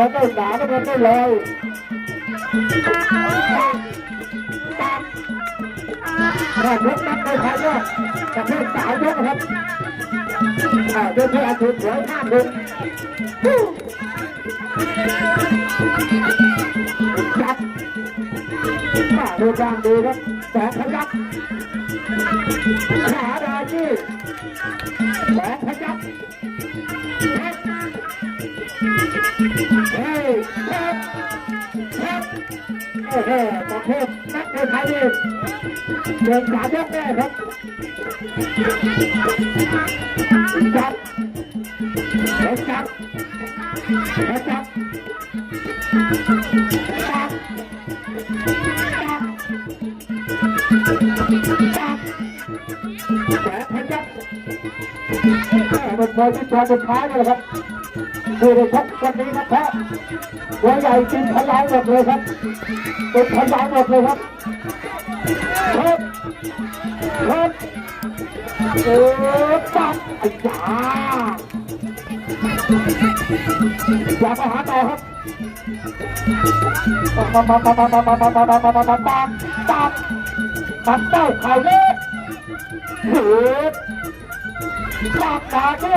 อไม่หนาไม่เป็นไม่เลยแม่ยกนับไปใครเนี่ยประเภทสาวยกนะครับอ่าโดยที่อาชีพสวยข้ามดึงจับมาดูกลางดีครับแสงพยักขาดาจี้แสงพยัก อ้โหประเภทนักมวยไทยนี่เดินสามยกแน่ครับจับเฮ้ยจับเฮ้ยจับจับจับแสงพยักเป็นมวยที่ตัวสุดท้ายเลยครับ คือในชกวันนี้นะแพ้ตัวใหญ่จริงพยายหมดเลยครับเป็นพยายหมดเลยครับเฮ้ยเฮ้ยเออปังไอ้ยาอย่ามาหาต่อครับปังปังปังปังปังปังปังปังปังปังปังปังปังปังปังเต้าไข่เล็กเฮ้ ยปังตาดิ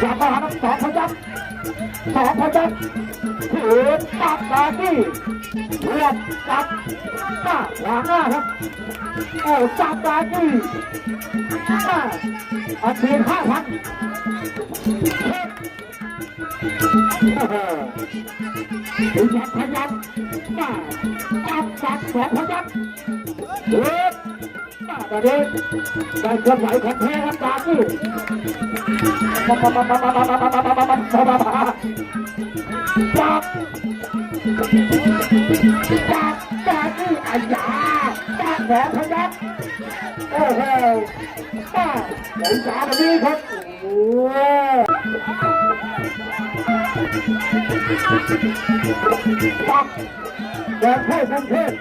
อย่ามาหาทั้งสองพยักสองพยักเฮ้ยปังตาดิเรียบจับหน้าหลังหน้าครับโอ้จับตาดิอ่อาชีพห้าพันถึงจับพยักมาจับจับสองพยักเฮ้ ตอนนี้ได้เคลื่อนไหวของแท้ครับตาดิมามามามามามามามามามามามามาจับจากจากที่อาญาจากแหวนพยักโอ้โหป้าหลงสาแบบนี้ครับโอ้ปักเดินเข้ากรุงเทพ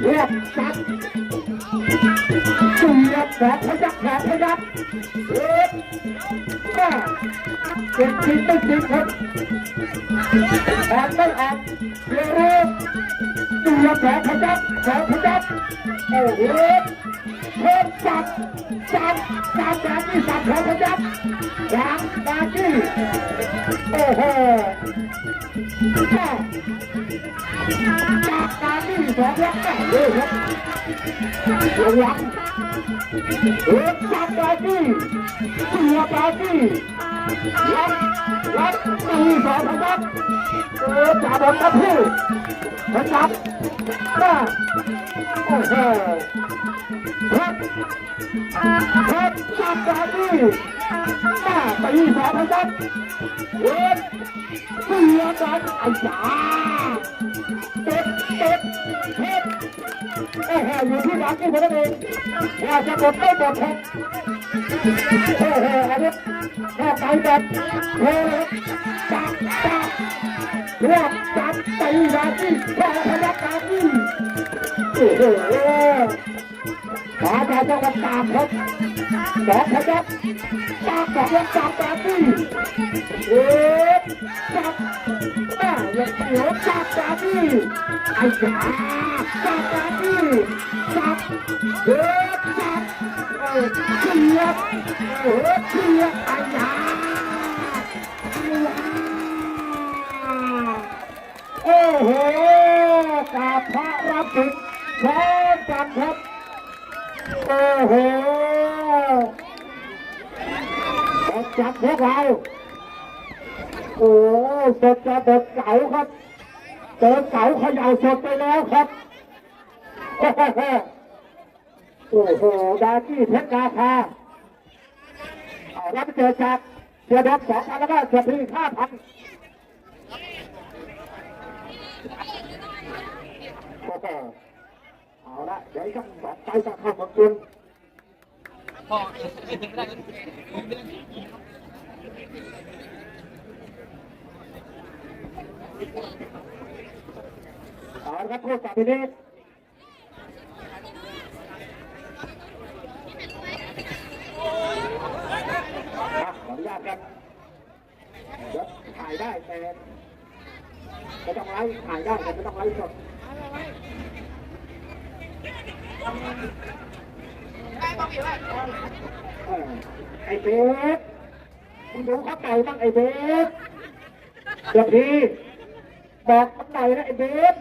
เรียกจัดเสียบ แหวนพยักแหวนพยักเอ๊ะป้าเป็นจริงไม่จริงครับแอบไม่แอบเร็วดูแลแผลขยับแผลขยับโอ้โหเพิ่มจับจับจับแบบนี้จับแผลขยับยางบาจี้โอ้โหจับจับบาจี้สองยักษ์ได้เลยครับระวัง एकता पार्टी प्रिया पार्टी लग लग नहीं जान हटा तो जान हटा फिर हटा ना ओहो हट हट जान पार्टी ना नहीं जान हटा एक प्रिया पार्टी अया อยู่ที่ดักนี่เองว่าจะหมดไม่หมดครับโอ้โหอันนี้แค่ไปแบบโอ้โหจับจับรียกจับตีนาทีแพ้พยักนาที่โอ้โหขอมาจังหวัดตากครับสองพยักตากสองยังจับนาที่เอ๊ะจับแยังเสียวจับนาทีไอ้ยาจับนาทีจับเอ๊ะจับเออเสียบเออเสียบไอ้ยาไอ้ยาโอ้โหกาพระรับผิดพร้อมกันครับโอ้โหจัดจัดพวกเรา โอ้สดจะเด็กเก๋าครับเจอเก๋าเขย่าสดไปแล้วครับโอ้โหดาจี้เพชรนาคาเอารับเจอจากเสียดอกสองพันแล้วก็เสียพีห้าพันโอ้โหเอาละเดี๋ยวต้องสอบไปจะเข้าของคุณพ่อ เอาละครับพูดจากทีนี้อะขออนุญาตครับเดี๋ยวถ่ายได้แต่ไม่ต้องไลฟ์ถ่ายได้แต่ไม่ต้องไลฟ์สดไอ้เบสมึงดูเขาไก่บ้างไอ้เบสเดี๋ยวดี บอกมันหน่อยนะไอ้เบส